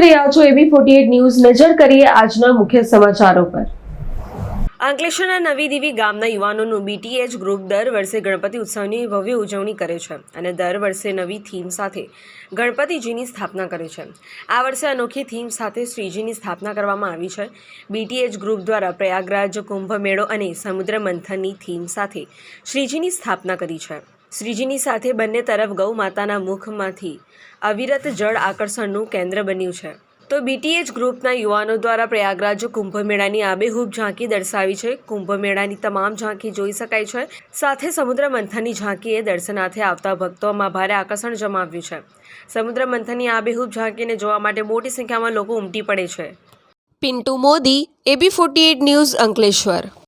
રહ્યા છો એબી forty news. નજર કરીએ આજના મુખ્ય સમાચારો પર. અંકલેશ્વરના નવી દેવી ગામના યુવાનોનું બીટીએચ ગ્રુપ દર વર્ષે ગણપતિ ઉત્સવની ભવ્ય ઉજવણી કરે છે અને દર વર્ષે નવી થીમ સાથે ગણપતિજીની સ્થાપના કરે છે. આ વર્ષે અનોખી થીમ સાથે શ્રીજીની સ્થાપના કરવામાં આવી છે. બીટીએચ ગ્રુપ દ્વારા પ્રયાગરાજ કુંભ મેળો અને સમુદ્ર મંથનની થીમ સાથે શ્રીજીની સ્થાપના કરી છે. શ્રીજીની સાથે બંને તરફ ગૌ માતાના મુખમાંથી અવિરત જળ આકર્ષણનું કેન્દ્ર બન્યું છે. તો બીટીએચ ગ્રુપના યુવાનો દ્વારા પ્રયાગરાજ કુંભમેળાની આબેહૂબ ઝાંકી દર્શાવી છે. કુંભમેળાની તમામ ઝાંકી જોઈ શકાય છે. સાથે સમુદ્ર મંથનની ઝાંકીએ દર્શનાર્થે આવતા ભક્તોમાં ભારે આકર્ષણ જમાવ્યું છે. સમુદ્ર મંથનની આબેહૂબ ઝાંકીને જોવા માટે મોટી સંખ્યામાં લોકો ઉમટી પડે છે. Pintu Modi AB forty news Ankleshwar.